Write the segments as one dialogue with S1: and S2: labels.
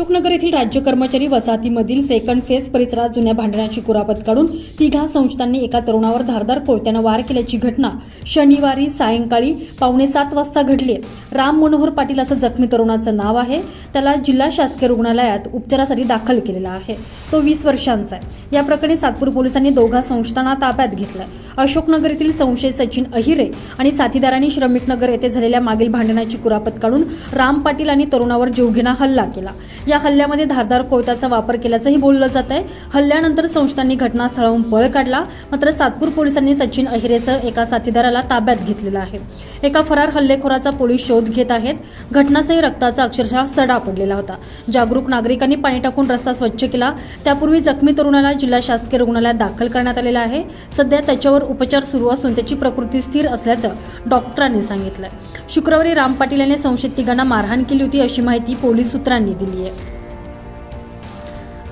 S1: अशोकनगर येथील राज्य कर्मचारी वसाहतीमधील सेकंड फेज परिसरात जुन्या भांडणाची कुरापत काढून तिघा संस्थांनी एका तरुणावर धारदार कोयत्यानं वार केल्याची घटना शनिवारी सायंकाळी पावणे सात वाजता घडली आहे. राम मनोहर पाटील असं जखमी तरुणाचं नाव आहे. त्याला जिल्हा शासकीय रुग्णालयात उपचारासाठी दाखल केलेला आहे. तो वीस वर्षांचा आहे. या प्रकरणी सातपूर पोलिसांनी दोघा संस्थांना ताब्यात घेतलंय. अशोकनगर येथील संशय सचिन अहिरे आणि साथीदारांनी श्रमिकनगर येथे झालेल्या मागील भांडणाची कुरापत काढून राम पाटील आणि तरुणावर जीवघेणा हल्ला केला. या हल्ल्यामध्ये धारदार कोयत्याचा वापर केल्याचंही बोललं जात आहे हल्ल्यानंतर संस्थांनी घटनास्थळाहून पळ काढला. मात्र सातपूर पोलिसांनी सचिन अहिरेसह एका साथीदाराला ताब्यात घेतलेला आहे. एका फरार हल्लेखोराचा पोलीस शोध घेत आहेत. घटनास्थळी रक्ताचा अक्षरशः सडा पडलेला होता. जागरूक नागरिकांनी पाणी टाकून रस्ता स्वच्छ केला. त्यापूर्वी जखमी तरुणाला जिल्हा शासकीय रुग्णालयात दाखल करण्यात आलेला आहे. सध्या त्याच्यावर उपचार सुरू असून त्याची प्रकृती स्थिर असल्याचं डॉक्टरांनी सांगितलं शुक्रवारी राम पाटील यांनी संशयित तिघांना मारहाण केली होती अशी माहिती पोलीस सूत्रांनी दिली आहे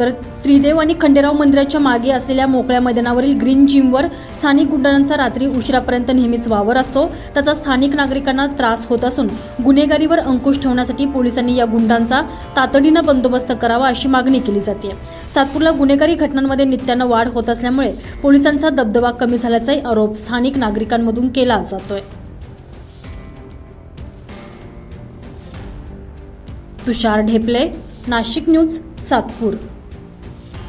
S1: तर त्रिदेव आणि खंडेराव मंदिराच्या मागे असलेल्या मोकळ्या मैदानावरील ग्रीन जिमवर स्थानिक गुंडांचा रात्री उशिरापर्यंत नेहमीच वावर असतो. त्याचा स्थानिक नागरिकांना त्रास होत असून गुन्हेगारीवर अंकुश ठेवण्यासाठी पोलिसांनी या गुंडांचा तातडीनं बंदोबस्त करावा अशी मागणी केली जाते. सातपूरला गुन्हेगारी घटनांमध्ये नित्यानं वाढ होत असल्यामुळे पोलिसांचा दबदबा कमी झाल्याचाही आरोप स्थानिक नागरिकांमधून केला जातोय. तुषार ढेपले नाशिक न्यूज सातपूर.